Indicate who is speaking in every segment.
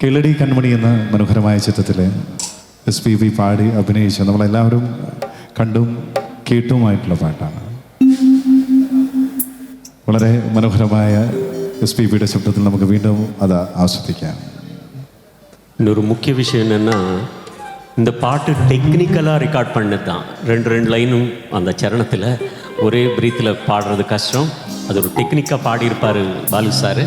Speaker 1: കിളടി കൺമണി എന്ന മനോഹരമായ ചിത്രത്തിൽ എസ് പി ബി പാടി അഭിനയിച്ച നമ്മളെല്ലാവരും കണ്ടും കേട്ടുമായിട്ടുള്ള പാട്ടാണ് വളരെ മനോഹരമായ എസ് പി ബിയുടെ ശബ്ദത്തിൽ നമുക്ക് വീണ്ടും അത് ആസ്വദിക്കാം
Speaker 2: இன்னொரு முக்கிய விஷயம் என்னென்னா இந்த பாட்டு டெக்னிக்கலாக ரெக்கார்ட் பண்ணது தான் ரெண்டு ரெண்டு லைனும் அந்த சரணத்தில் ஒரே பிரீத்தில் பாடுறது கஷ்டம் அது ஒரு டெக்னிக்காக பாடியிருப்பார் பாலு சார்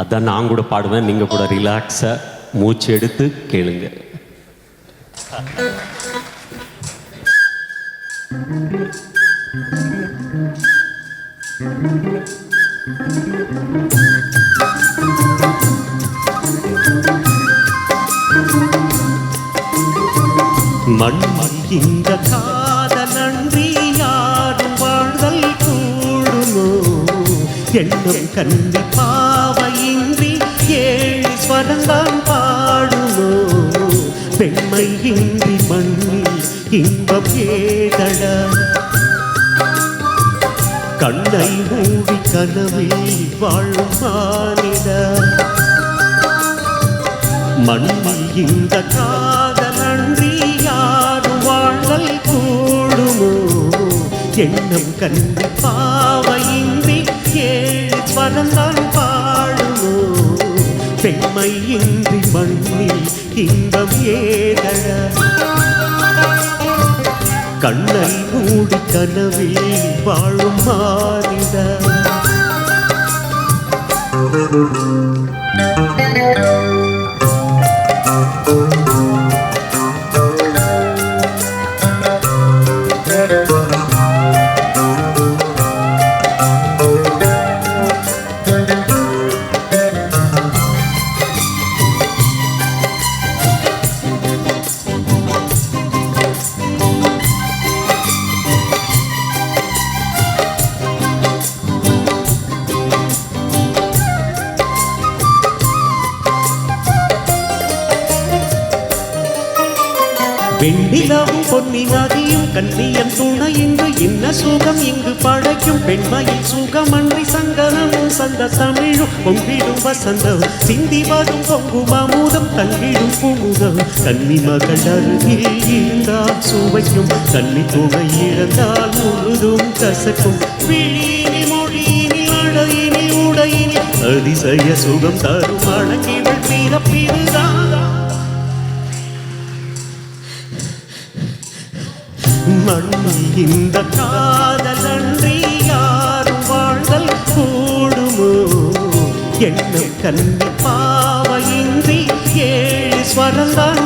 Speaker 2: அதான் நான் கூட பாடுவேன். நீங்கள் கூட ரிலாக்ஸாக மூச்சு எடுத்து கேளுங்க. மண் இந்த காதல் நன்றி யாரும் வாழ்தல் கூடுமோ? எண்ணம் கண்டிப்பா ஏழு பாடுமோ? பெண்மை இந்தி மண்ணில் இன்பம் ஏதட? கண்ணை மூடி கனவில் வாழும் மானிட? மண்ணில் இந்த காதல் நன்றி யாரும் வாழ்தல் கூடுமோ? எண்ணம் கண்டு பாவையின்றி ஏழு பறந்தான் பெண்மை இன்றி மண்ணில் இன்பம் ஏதழ. கண்ணை மூடி கனவில் வாழும் மாறிட வெண்ணிலவும் பொன்னி நதியும் கண்ணியம் துணை இங்கு என்ன சுகம் இங்கு படைக்கும்? பெண்மையில் சுகமன்றி சங்கரமும் சந்த தமிழும் பொங்கிடும் வசந்தம். சிந்தி வரும் பொங்கும் அமுதம் தங்கிடும் புமுதம். கன்னி மகள் அருகில் இருந்தால் சுவைக்கும். கன்னி துணை இழந்தால் முழுதும் கசக்கும். விழியினில் மொழியினில் அழையினில் உடையினில் அதிசய சுகம் தரும். அழகிவள் பிறப்பிதுதான் மண்ணில் இந்த காதல் அன்றி யாரும் வாழ்தல் கூடுமோ? எண்ணம் கல்வி பாவையின்றி ஏழு ஸ்வரந்தான்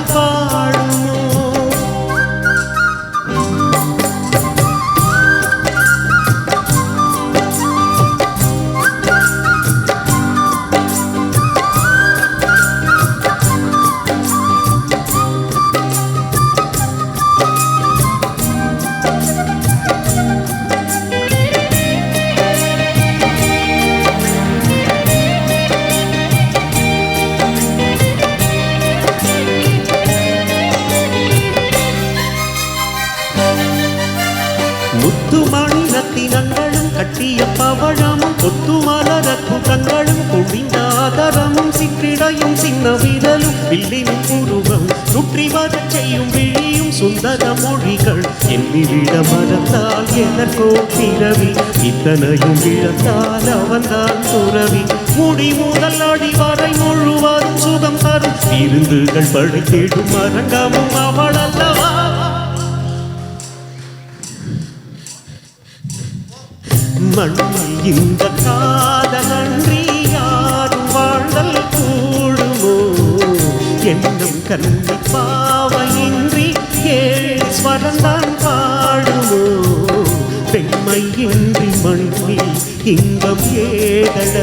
Speaker 2: சுந்தர மொழிகள் என்னிட மறந்தால் எனக்கோ பிறவி. இத்தனையும் இழந்தால் அவன்தான் துறவி. முடி முதல் அடி வரை முழுவதும் சுகம் தரும். இருந்துகள் படைத்திடும் அரங்கமும் அவள் அல்லவா மண்ணில் இந்த காதல் அன்றி யாரும் வாழ்தல் கூடுமோ? என்னும் கண்ணி பாவையின்றி இன்பம் ஏதட.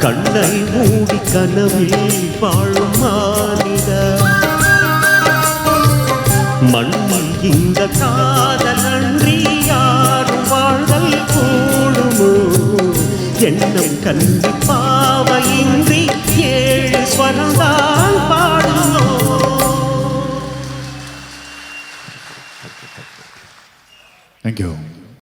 Speaker 2: கண்ணை மூடி கனவில் வாழும் மாநில மண்ணில் இந்த காதல் அன்றி யாரும் வாழ்தல் கூடுமோ? எண்ணம் கண்டி இன்றி